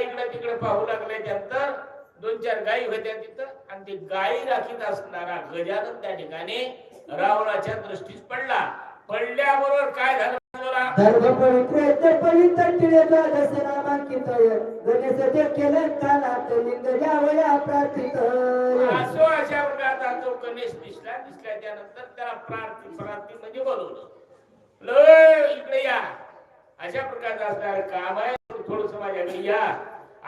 इकडे तिकडे पाहू लागले त्यानंतर दोन चार गायी होत्या तिथं. आणि ती गायी राखीत असणारा गजानन त्या ठिकाणी रावणाच्या दृष्टीस पडला. पडल्याबरोबर काय झालं बोला धर्म पवित्र पवित्र टिळे द्वादश नामांकित गणेश ते केलं कानात लिंग जावया प्रार्थित असो अशा प्रकारचा जो गणेश दिसला दिसल्या त्यानंतर त्याला प्रार्थी प्रार्थी म्हणजे बोलवलं. लय इकडे या. अशा प्रकारचा असणार काम आहे. थोडस माझ्याकडे या.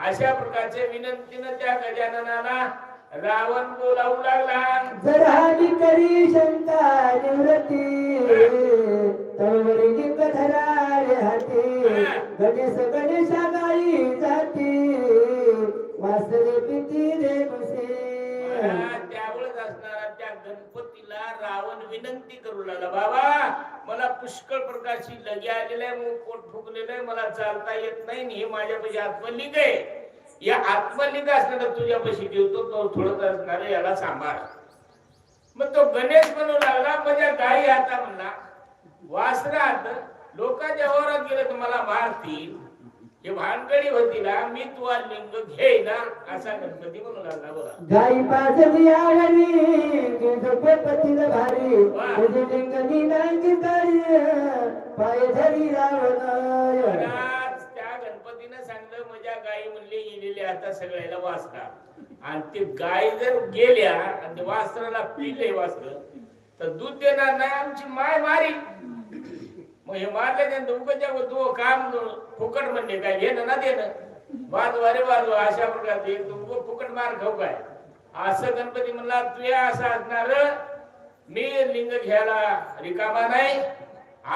अशा प्रकारच्या विनंतीनं त्या गजाननाला रावण बोलावू लागला. जर हानी करी शंका निवृत्ती. तळवरी लिंग धरा रे हाती. गणेश गणेशा गाई जाती. वासरे विनंती करू लागला बाबा मला पुष्कळ प्रकारची लगे आलेलं आहे मग पोट फुगलेलं आहे मला चालता येत नाही हे माझ्यापाशी आत्मलिंग आहे. या आत्मलिंग असणारा तुझ्यापाशी ठेवतो तो थोडं असणार याला सांभाळ. मग तो गणेश म्हणू लागला माझ्या गाई आता म्हणला वासरात लोकांच्या वरात गेलं तर मला मारतील. हे भानगडी होती ना मी तुला लिंग घेईना असा गणपती म्हणू लागला बघा. गाई पाजली आवडी पतीला भारी. तुझी लिंगनी नांगी तारी पाय धरी रावण त्या गणपतीनं सांगलं माझ्या गायी म्हणले गेलेले आता सगळ्याला वाचता आणि ते गाय जर गेल्या आणि ते वासराला पिले वासर तर दूध देणार नाही आमची माय मारी. मग हे मारले मारल्याच्यानंतर उगाच्या तो काम फुकट म्हणले काय? घेणं ना देणं. वाजवा रे वाजवा अशा प्रकारचे तू फुकट मार खाऊ काय? असं गणपती म्हणला तुया असं असणार मी लिंग घ्यायला रिकामा नाही.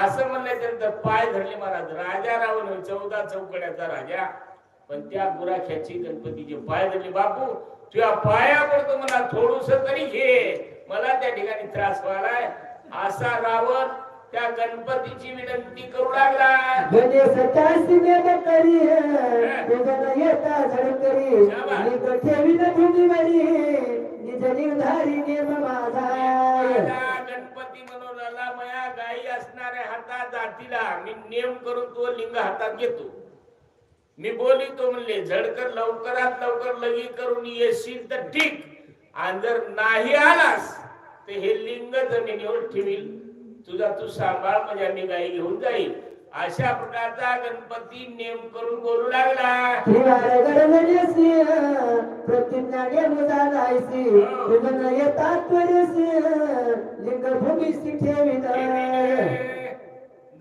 असं म्हणल्यानंतर पाय धरले महाराज. राजा रावण चौदा चौकड्याचा राजा. पण त्या गुराख्याची गणपतीचे पाय धरले बापू तुझ्या पाया पडतो मला थोडस तरी घे. मला त्या ठिकाणी त्रास व्हायलाय. असा रावण त्या गणपतीची विनंती करू लागला सीमेत करी येता झडकरी निग ठेवीन तुझी मरी. निज निर्धारी नेम माझा. माझा गणपती मया गायी असणाऱ्या हातात जातीला मी नेम करून तो लिंग हातात घेतो. मी बोलितो म्हणले झडकर लवकरात लवकर लगी करून येशील तर ठीक. आणि जर नाही आलास तर हे लिंग जमिनीवर ठेवील. तुझा तू सांभाळ म्हणजे आम्ही गायी घेऊन जाईल. अशा प्रकारचा गणपती नेम करून बोलू लागला. प्रतिज्ञा ठेवीन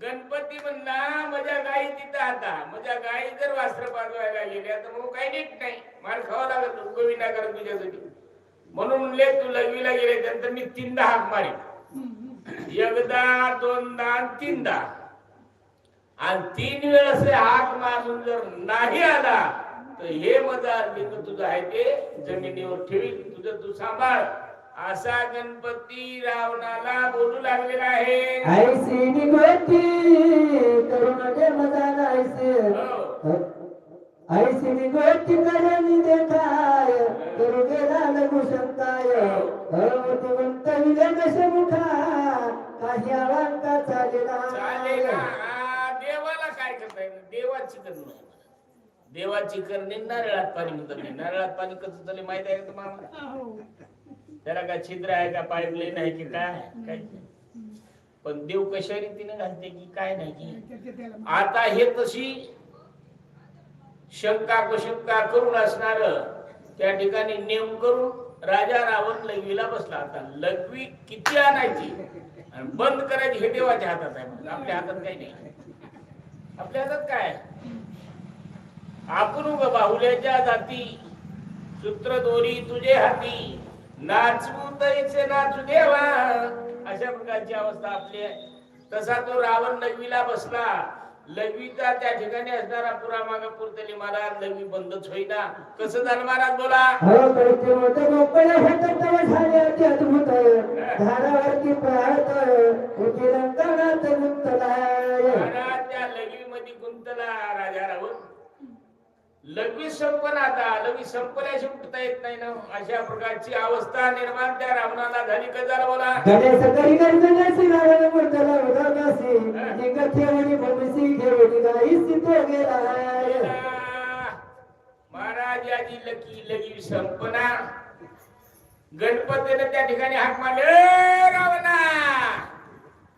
गणपती म्हणला माझ्या गायी तिथं आता. माझ्या गायी जर वास्त्र पाजवायला गेल्या तर मग काही नीट नाही. मार खावा लागत नाही करत तुझ्यासाठी. म्हणून म्हणले तू लघवीला गेले त्यानंतर मी तीनदा हाक मारी एकदा दोनदा तीनदा. आणि तीन वेळेस हाक मारून जर नाही आला तर हे माझा लिंग तुझं आहे ते जमिनीवर ठेवी तुझं तू सांभाळ. असा गणपती रावणाला बोलू लागलेला आहे. ऐसी निगोती करुण देवाची करणे नारळात पाणी म्हणतात नारळात पाणी कसं चालले माहीत आहे का तुम्हाला? त्याला काय छिद्र आहे का पाईपलाईन आहे की काय? काय? पण देव कशा रीतीने घालते की काय नाही की? आता हे तशी शंका कुशंका करून असणार त्या ठिकाणी नेम करून राजा रावण लघवीला बसला आता. लघवी किती आणायची? आणि बंद करायची हे देवाच्या हातात आहे आपल्या हातात काही नाही. आपल्या हातात काय? आपण बाहुल्याच्या जाती. सूत्र दोरी तुझे हाती. नाचवू तैसे नाचू देवा. अशा प्रकारची अवस्था आपली आहे. तसा तो रावण लघवीला बसला. लघवीचा त्या ठिकाणी असणारा पुरा मागा पुरतली महाराज लघवी बंदच होईना. कसं झालं महाराज बोला? त्या लघवीमध्ये गुंतला. राजा रावण लघवी संपन आता लघवी संपल्याशी उठता येत नाही ना. अशा प्रकारची अवस्था निर्माण त्या रावणाला झाली. का झालं बोला? गणेश करी गणेशी रावण गुंतला उदासी निग ठेवणी भविसी घेऊन गाईसी तो गेलाय. माझी आजी लकी लगी संपना. गणपतीने त्या ठिकाणी हाक मारले. "ए, रावणा!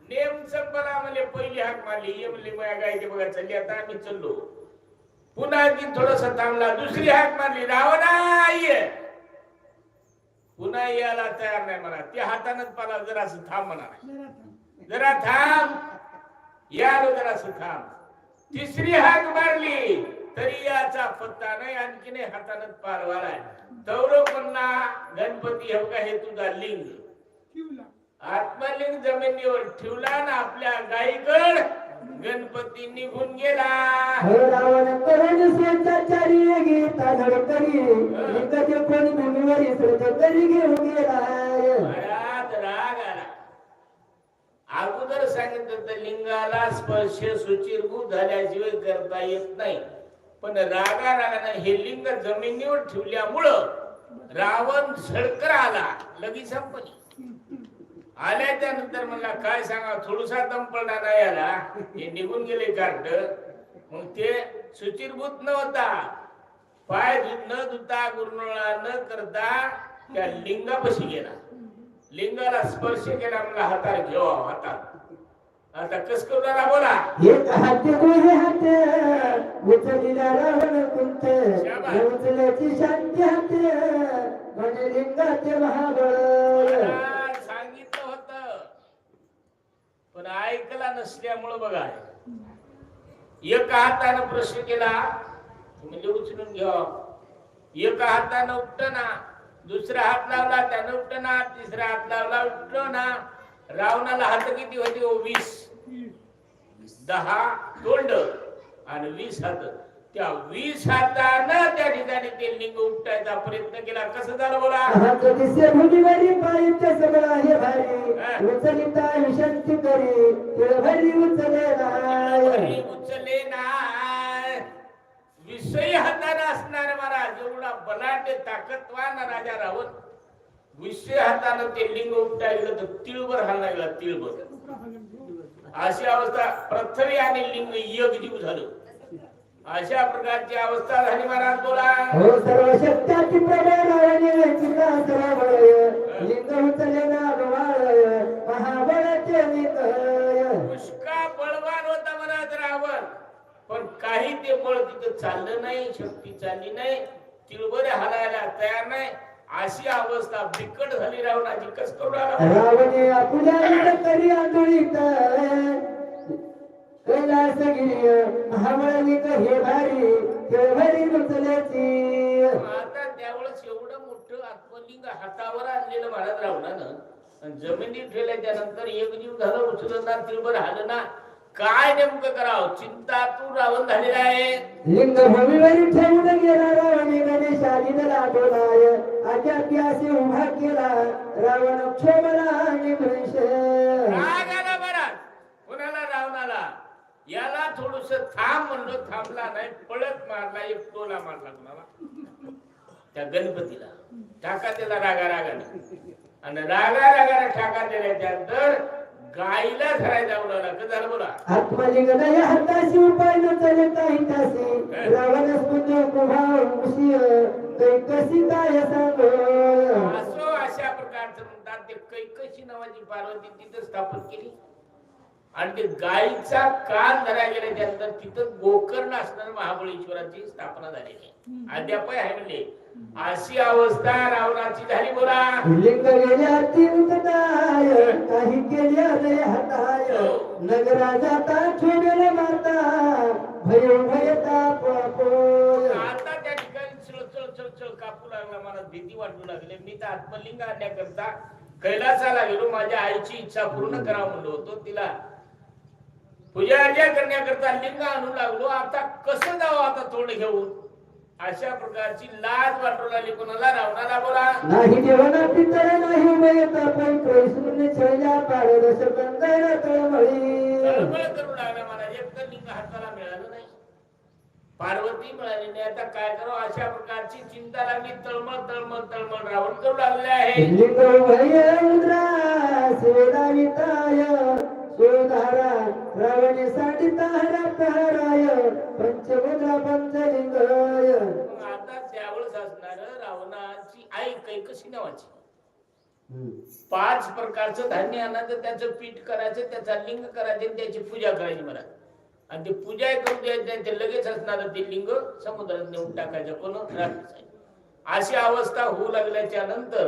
नेम संपला म्हणले पहिली हाक मारली. ये म्हणले माझ्या गायचे बघा चालली आता आम्ही चाललो. पुन्हा आणखी थोडस थांबला. दुसरी हाक मारली. रावणा ये. पुन्हा यायला तयार नाही म्हणा. त्या हातानच पाला जरा थांब म्हणा. जरा थांब. यालो जरा थांब. तिसरी हाक मारली. तरी याचा पत्ता नाही. आणखीन हातानं पार वालाय तौरव म्हणला गणपती हे बघा हे तुझा लिंग. आत्मलिंग जमिनीवर ठेवला ना आपल्या गाईकड. गणपती निघून गेला. हे रावण करण गीता धडकरी लिंगाचे कोणी भूमीवर घेऊन बराच राग आला. अगोदर सांगितलं तर लिंगाला स्पर्श सुचिरभूत झाल्याशिवाय करता येत नाही. पण रागा रागानं हे लिंग जमिनीवर ठेवल्यामुळं रावण सडकर आला. लगेच संपली. आल्याच्यानंतर म्हणला काय सांगा थोडसा दम पडला नाही आला हे निघून गेले कार्ट मग ते सुचिरभूत नव्हता. पाय न धुता गुरनोळा न करता त्या लिंगापाशी गेला. लिंगाला स्पर्श केला म्हणला हातात घेऊ हातात आता कस करू बोला. एक हाते गोहे हाते? उचलीला रावण कुंत. उचल्याची शांती हाते. म्हणजे लिंगाचे महाबळ मला सांगितलं होत पण ऐकला नसल्यामुळं बघा. एका हातानं प्रश्न केला म्हणजे उचलून घ्या. एका हातानं उपटना दुसरा हात लावला त्यानं उपटना तिसरा हात लावला उपटना. रावणाला हात किती होते हो? वीस. दहा तोंड आणि वीस हात. त्या वीस हातानं त्या ठिकाणी ते लिंग उपटायचा प्रयत्न केला. कसं झालं बोला? दिसे भूमीवरी पायीच्या सगळा हे भारी. उचलिता विशांती करी उचलेला घरी उचले ना विषयी हाताने असणार महाराज एवढा बलाढ्य ताकदवान राजा रावण. विषय हातानं ते लिंग उपटा गेलं तर तिळभर हालला गेला तिळभर. अशी अवस्था पृथ्वी आणि लिंग एक जीव झालं. अशा प्रकारची अवस्था झाली महाराज बोला. हो सर्व शक्त्याची प्रबळ चिंता सरबळ लिंग उचले ना डोळाळ महाबळाचे निकय पुष्कळ बळवान होता महाराज रावण. पण काही ते बळ तिथं चाललं नाही शक्ती चालली नाही तिळबरे हालायला तयार नाही. अशी अवस्था बिकट झाली रावणाची कस करू? रावणे आपुल्या करी आंदोलित कैलासगिरी महाबळालिक हे भारी ते भरी उचल्याची आता त्यावेळेस एवढं मोठं आत्मलिंग हातावर आणलेलं आणि जमिनीत ठेवल्याच्या नंतर एक जीव झालं ना तिळभर हालं ना काय नेमकं करावं? चिंता तू रावण झालेला आहे. लिंग ठेवून गेला रावणे गणेश आदिला डोलाय अजाप्यासी उभा केला रावण क्षोभला आणि भ्रंश राग आला बराच कोणाला रावणाला याला थोडस थांब म्हणलो थांबला नाही पळत मारला एक टोला मारला कोणाला? त्या गणपतीला. टाका त्याला रागा रागाने आणि रागा रागाने टाका दिल्याच्यानंतर गाईला धरायला उडवला. कसं झालं बोला. आत्मलिंग या हाताशी उपाय न चले काही तासी रावण स्पुंज कुभा मुशी काही कशी काय सांगो असो अशा प्रकारचं म्हणतात ते कैकशी नावाची पार्वती तिथं स्थापन केली. आणि ते गायीचा कान धरायला गेल्याच्यानंतर तिथं गोकर्ण असणाऱ्या महाबळेश्वराची स्थापना झालेली आहे. अद्याप आहे म्हणजे अशी अवस्था रावणाची झाली बोला. काही केल्या हाताय. नगरा जाता छोडेल माता. भय भय ताप पोय आता त्या ठिकाणी चळ चळ चळ चळ कापू लागला. मला भीती वाटू लागली. मी तर आत्मलिंग आणण्याकरता कैलासाला गेलो. माझ्या आईची इच्छा पूर्ण करावं म्हणलो होतो. तिला पूजा अर्चा करण्याकरता लिंग आणू लागलो. आता कसं जावं आता तोंड घेऊन? अशा प्रकारची लाज वाटू लागली. कोणाला रावणाला बोला. नाही जेवणा पितळ नाही पण कंदर तळमळी. तळमळ करू लागला मला. एक तर लिंग हाताला मिळालं नाही. पार्वती मिळाली नाही. आता काय करावं? अशा प्रकारची चिंता लागली तळमळ तळमळ तळमळ रावण करू लागले आहे. लिंग भय रुद्रा सेदाविताय सोधारा रावणे साडिता हरा प्रहराय पंचमुद्रा पंचलिंगय. आता त्यावेळेस असणार रावणाची आई कैकशी नावाची. पाच प्रकारचं धान्य आणायचं त्याचं पीठ करायचं त्याचा लिंग करायचे त्याची पूजा करायची मला आणि ते पूजा करून द्यायची लगेच असणार ते लिंग समुद्रात नेऊन टाकायचं. कोण. अशी अवस्था होऊ लागल्याच्या नंतर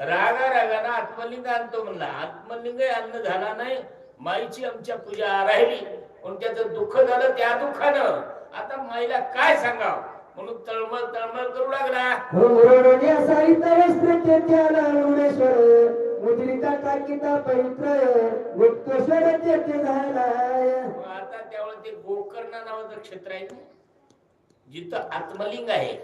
रागा रागानं आत्मलिंग आणतो म्हणला. आत्मलिंग अन्न झाला नाही माईची आमच्या पूजा राहिली. म्हणून त्याचं दुःख झालं त्या दुःखानं. आता माईला काय सांगाव? म्हणून तळमळ तळमळ करू लागला. हो मुद्रिका टाकिता पवित्र. गुप्तेश्वर आता त्यावेळेस ते गोकर्ण नावाचं क्षेत्र आहे जिथं आत्मलिंग आहे.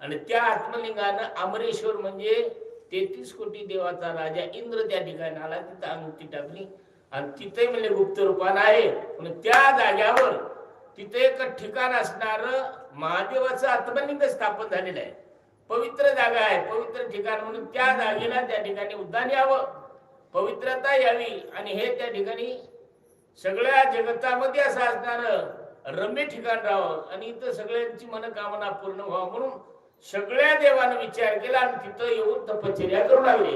आणि त्या आत्मलिंगानं अमरेश्वर म्हणजे तेहतीस कोटी देवाचा राजा इंद्र त्या ठिकाणी आला तिथं अंगठी टाकली. आणि तिथे म्हणजे गुप्त रूपानं आहे. म्हणून त्या जाग्यावर तिथे एक ठिकाण असणार महादेवाचं आत्मलिंग स्थापन झालेलं आहे. पवित्र जागा आहे. पवित्र ठिकाण म्हणून त्या जागेला त्या ठिकाणी उद्यान यावं. पवित्रता यावी. आणि हे त्या ठिकाणी सगळ्या जगतामध्ये असं असणार रम्य ठिकाण राहावं. आणि इथं सगळ्यांची मनकामना पूर्ण व्हावं म्हणून सगळ्या देवानं विचार केला आणि तिथं येऊन तपश्चर्या करू लागले.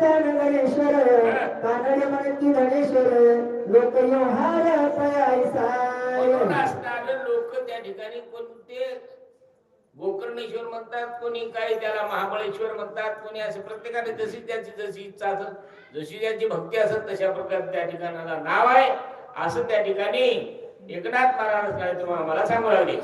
जाण गणेश्वर कानडे म्हणती लोक व्यवहार असणारे लोक त्या ठिकाणी कोणते? गोकर्णेश्वर म्हणतात कोणी काय त्याला महाबळेश्वर म्हणतात कोणी असे प्रत्येकाने जशी त्याची जशी इच्छा असत जशी त्याची भक्ती असत तशा प्रकारे त्या ठिकाणाला नाव आहे. असं त्या ठिकाणी एकनाथ महाराज काय तुम्हाला सांगू लागले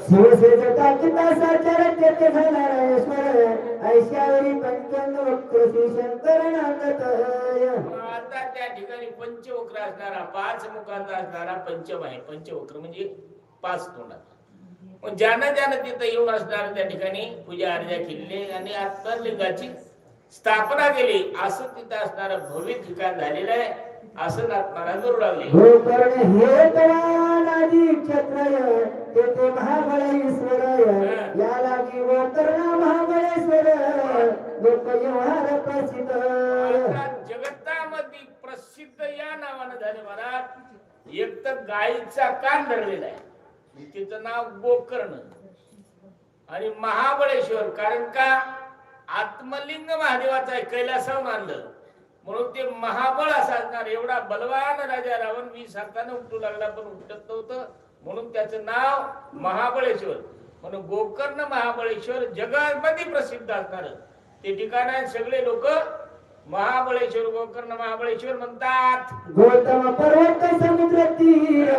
आता त्या ठिकाणी पंचवक्र असणारा पाच मुखाचा असणारा पंचम आहे. पंचवक्र म्हणजे पाच तोंडाचा ज्यानं ज्यानं तिथं येऊन असणार त्या ठिकाणी पूजा अर्जा केलेली आणि आत्मलिंगाची स्थापना केली. असं तिथं असणारं भव्य ठिकाण झालेलं आहे. असं महाराज करू लागले. तेथे महाबळेश्वर महाबळेश्वर. लोक व्यवहार प्रसिद्ध. जगतामध्ये प्रसिद्ध या नावानं झाले महाराज. एक तर गायीचा कान धरलेला आहे. तिचं नाव गोकर्ण. आणि महाबळेश्वर. कारण का? आत्मलिंग महादेवाचा आहे कैलासाहून मानलं. म्हणून ते महाबळ असा असणार एवढा बलवान राजा रावण मी हाताने उठू लागला पण उठत नव्हतं. म्हणून त्याचं नाव महाबळेश्वर. म्हणून गोकर्ण महाबळेश्वर जगामध्ये प्रसिद्ध असणार. ते ठिकाण आहे सगळे लोक महाबळेश्वर गोकर्ण महाबळेश्वर म्हणतात. गौतम पर्वत समुद्र तीर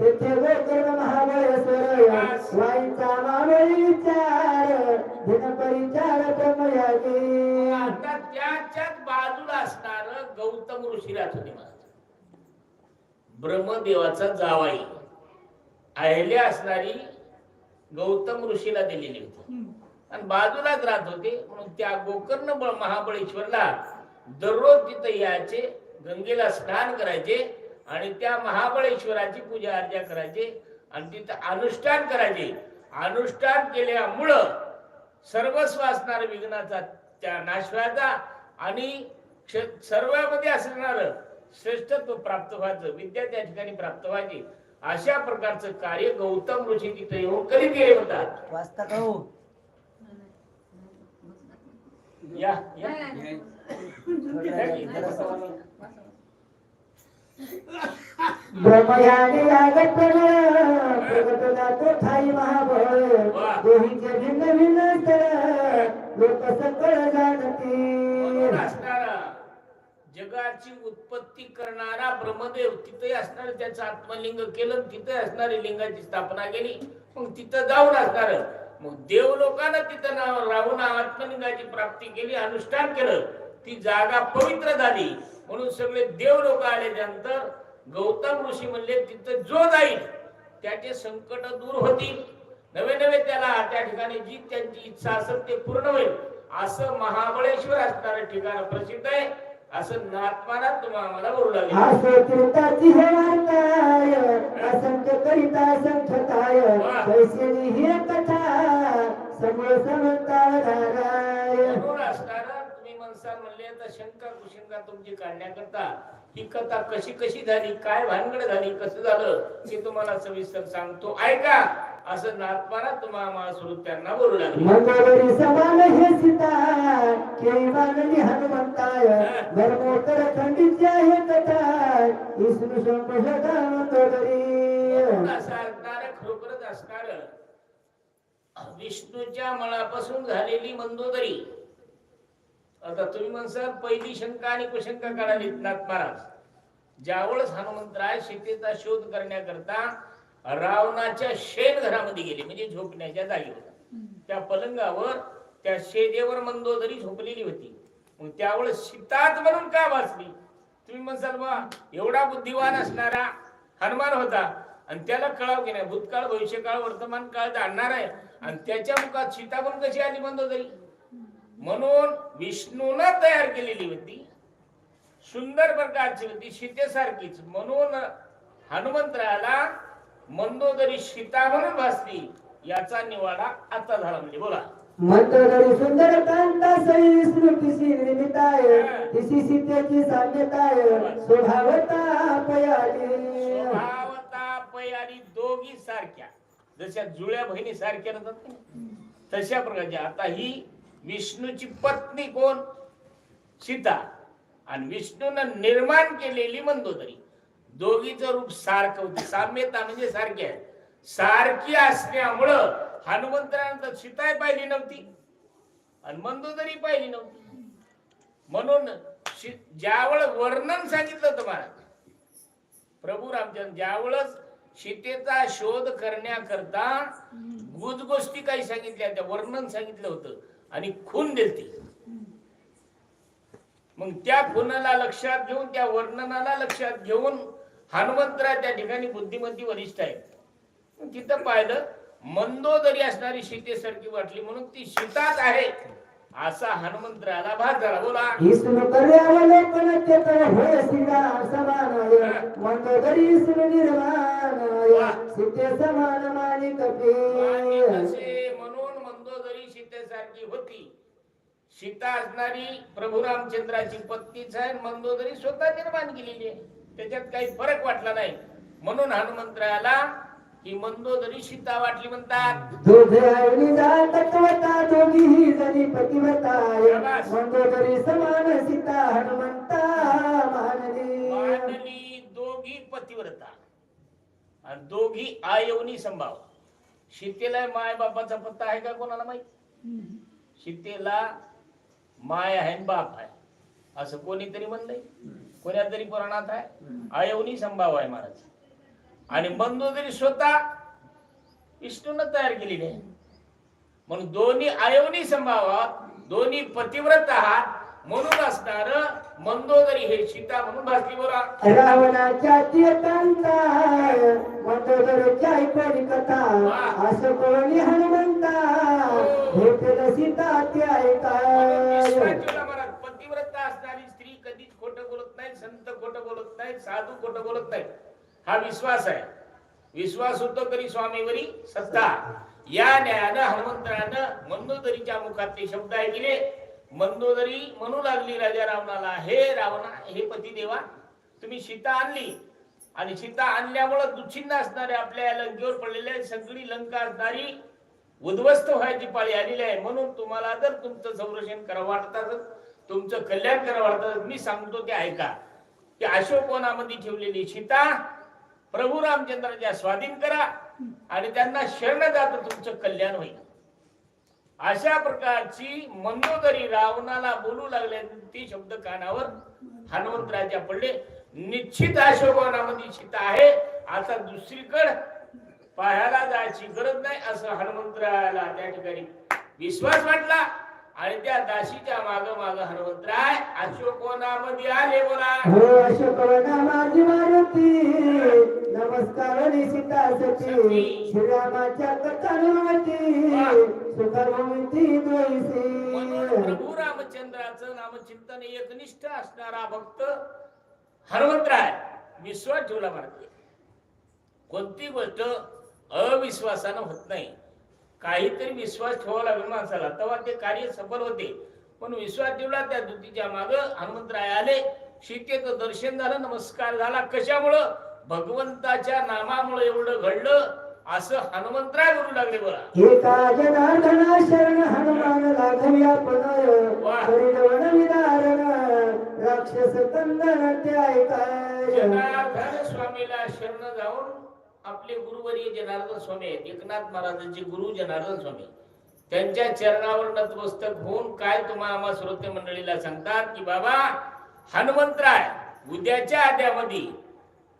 तेथे गोकर्ण महाबळेश्वर वाईचा मावळी विचार परिचार आता त्याच्याच बाजूला असणार गौतम ऋषीराज होते ब्रह्मदेवाचा जावाई. अहल्या असणारी गौतम ऋषीला दिलेली होती. आणि बाजूलाच राहत होते. म्हणून त्या गोकर्ण बळ- महाबळेश्वरला दररोज तिथं यायचे गंगेला स्नान करायचे आणि त्या महाबळेश्वराची पूजा अर्चा करायचे आणि तिथं अनुष्ठान करायचे. अनुष्ठान केल्यामुळं सर्वस्व असणार विघ्नाचा त्या नाशवाचा आणि क्ष- असणार श्रेष्ठत्व प्राप्त व्हायचं विद्या त्या ठिकाणी प्राप्त व्हायची. अशा प्रकारचं कार्य गौतम ऋषी तिथे येऊन करीत गेले होतात. वाचता हो? या या. ब्रह्मयागी लागत प्रगत जातो ठाई महाबळ. दोहीचे भिन्न भिन्न स्थळ लोक सकळ जाणती. म्हणून असणारा जगाची उत्पत्ती करणारा ब्रह्मदेव तिथे असणार त्याचं आत्मलिंग केलं तिथे असणारी लिंगाची स्थापना केली मग तिथं जाऊन असणार. मग देव लोकांना तिथं नाव राहून आत्मलिंगाची प्राप्ती केली अनुष्ठान केलं ती जागा पवित्र झाली. म्हणून सगळे देव लोक आले त्यानंतर गौतम ऋषी म्हणले तिथं जो जाईल त्याचे संकट दूर होतील. नवे नवे त्याला त्या ठिकाणी जी त्यांची इच्छा असेल ते पूर्ण होईल. असं महाबळेश्वर असणारं ठिकाण प्रसिद्ध आहे. असं नाथमाना तुम्हाला मला बोलू लागले. असो तीर्थाची हे वार्ताय असंख्य करिता ही तुम्ही म्हणसा असाल म्हणले आता शंका कुशंका तुमची काढण्याकरता ही कथा कशी कशी झाली काय भानगड झाली कसं झालं हे तुम्हाला सविस्तर सांगतो. ऐका असं नाथमारा तुम्हाला सुरू त्यांना बोलू लागले. मंगळवारी समान हे सीता केळी बांधली हनुमंताय धर्मोत्तर आहे कथा विष्णू असं असणार खरोखरच असणार. विष्णूच्या मळापासून झालेली मंदोदरी. आता तुम्ही म्हणसाल पहिली शंका आणि कुशंका काढावी नाथ महाराज. ज्यावेळेस हनुमंतराय सीतेचा शोध करण्याकरता रावणाच्या शेण घरामध्ये गेले म्हणजे झोपण्याच्या जागेवर. त्या पलंगावर त्या शेदेवर मंदोदरी झोपलेली होती. मग त्यावेळेस सीताच म्हणून का वाचली? तुम्ही म्हणसाल बा एवढा बुद्धिवान असणारा हनुमान होता. आणि त्याला कळाव की नाही? भूतकाळ भविष्यकाळ वर्तमान काळ जाणणार आहे. आणि त्याच्या मुखात सीता पण कशी आली मंदोदरी म्हणून विष्णूनं तयार केलेली होती. सुंदर प्रकारची होती सीतेसारखीच. म्हणून हनुमंतराला मंदोदरी सीता म्हणून भासली याचा निवाडा आता झाला म्हणजे बोला. मंत्रधरी सुंदर कांता सई विष्णू तिशी निर्मिताय तिशी सीतेची साम्यताय स्वभावता पयाली. स्वभावता पयारी दोघी सारख्या. जशा जुळ्या बहिणी सारख्या राहतात तशा प्रकारच्या. आता ही विष्णूची पत्नी कोण? सीता. आणि विष्णूनं निर्माण केलेली मंदोदरी. दोघीचं रूप सारखं होती. साम्यता म्हणजे सारखी आहे. सारखी असल्यामुळं हनुमंतरानंतर सीता पाहिली नव्हती. आणि मंदोदरी पाहिली नव्हती. म्हणून शी- ज्यावेळेस वर्णन सांगितलं तुम्हाला प्रभू रामचंद्र ज्यावेळेस सीतेचा शोध करण्याकरता गुज गोष्टी काही सांगितल्या त्या वर्णन सांगितलं होतं आणि खून दिलती. मग त्या खुनाला लक्षात घेऊन त्या वर्णनाला लक्षात घेऊन हनुमंतराय त्या ठिकाणी बुद्धिमती वरिष्ठ आहे तिथं पाहिलं मंदोदरी असणारी सीतेसारखी वाटली म्हणून ती सीताच आहे. असा हनुमंतराला भाग झाला. बोला. निर्माणाय सीते समान तसे म्हणून मंदोदरी सीतेसारखी होती. सीता असणारी प्रभू रामचंद्राची पत्नीच आहे मंदोदरी स्वतः निर्माण केलेली आहे. त्याच्यात काही फरक वाटला नाही. म्हणून हनुमंतराला ही मंदोदरी सीता वाटली म्हणतात. मंदोदरी समान सीता हनुमंता मानली दोघी पतिव्रता. आणि दोघी आयवनी संभाव सीतेला माय बापाचा पत्ता आहे का कोणाला माहीत? सीतेला माय आहे बाप आहे. असं कोणीतरी म्हणलंय? कोण्या तरी पुराणात आहे? आयवनी संभाव आहे महाराज. आणि मंदोदरी स्वतः विष्णून तयार केलेली आहे म्हणून दोन्ही आयवनी संभावात दोन्ही पतिव्रत आहात म्हणून असणार मंदोदरी हे सीता म्हणून भासली बोला. रावणाच्या मंदोदरीच्या ऐकली कथा असं कोणी हनुमंता सीता ते ऐकाय. विश्वाचूला महाराज पतिव्रता असणारी स्त्री कधीच खोटं बोलत नाही संत खोटं बोलत नाही साधू खोटं बोलत नाही. हा विश्वास आहे. विश्वास होतो करी स्वामीवरी सत्ता. या न्यायानं हनुमंतरानं मंदोदरीच्या मुखात ते शब्द ऐकले. मंदोदरी म्हणू लागली राजा रावणाला हे रावणा हे पती देवा तुम्ही सीता आणली. आणि सीता आणल्यामुळं दुच्छिन्न असणारे आपल्या लंकेवर पडलेले सगळी लंका असणारी उद्ध्वस्त व्हायची पाळी आलेली आहे. म्हणून तुम्हाला जर तुमचं संरक्षण करावं वाटतात तुमचं कल्याण करावं वाटतात मी सांगतो ते ऐका. की अशोकवनामध्ये ठेवलेली सीता प्रभू रामचंद्राच्या स्वाधीन करा. आणि त्यांना शरण जात तुमचं कल्याण होईल. अशा प्रकारची मंदोदरी रावणाला बोलू लागले ती शब्द कानावर हनुमंतराजा पडले. निश्चित अशोकवनामध्ये सीता आहे आता दुसरीकडे पाहायला जायची गरज नाही असं हनुमंतराला त्या ठिकाणी विश्वास वाटला. आणि त्या दासीच्या माग माग हनुमंतराय अशोकवनामध्ये आले बोला. हो अशोकवना माझी मारुती. नमस्कार सीता. सती. श्रीरामाच्या कथानुमती म्हणून द्वैसी प्रभू रामचंद्राचं नामचिंतन एकनिष्ठ असणारा भक्त हनुमंतराय विश्वास ठेवला महाराज कोणती गोष्ट अविश्वासानं होत नाही. काहीतरी विश्वास ठेवावा लागेल माणसाला. तेव्हा ते कार्य सफल होते. पण विश्वास ठेवला त्या दूतीच्या माग हनुमंतराय आले. सीतेचं दर्शन झालं नमस्कार झाला. कशामुळं? भगवंताच्या नामामुळे एवढं घडलं असं हनुमंतराय बोलू लागले बघा जनार्दना शरण हनुमान विदारण राक्षस कंदन जनार्दन स्वामीला शरण जाऊन आपले गुरुवर्य जनार्दन स्वामी आहेत. एकनाथ महाराजांचे गुरु जनार्दन स्वामी. त्यांच्या चरणावर नतमस्तक होऊन काय तुम्हा आम्हा श्रोते मंडळीला सांगतात की बाबा हनुमंतराय उद्याच्या आद्यामध्ये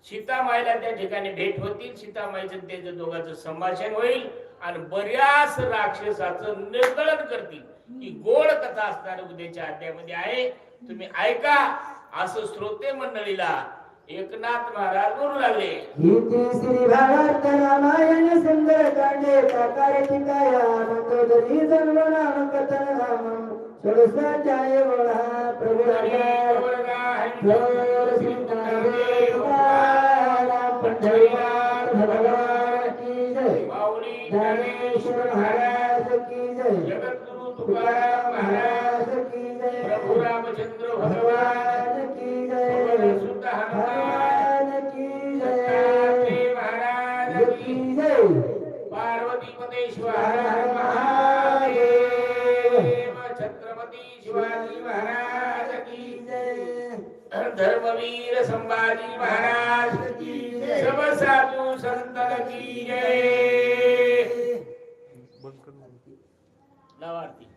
सीतामाईला त्या ठिकाणी भेट होतील. सीतामाईचं त्याच्या त्याचं दोघांचं संभाषण होईल आणि बऱ्याच राक्षसाचं निर्गळन करतील. ही गोड कथा असणार उद्याच्या आद्यामध्ये आहे. तुम्ही ऐका असं श्रोते मंडळीला एकनाथ महाराज बोलू लागले. ही तिसरी भावार्थ रामायण सुंदर कांडे प्रकारची काया मंदोदरी जन्म नाम कथन प्रभू संभाजी महाराज की सब साधू संतन की जय लावार्थी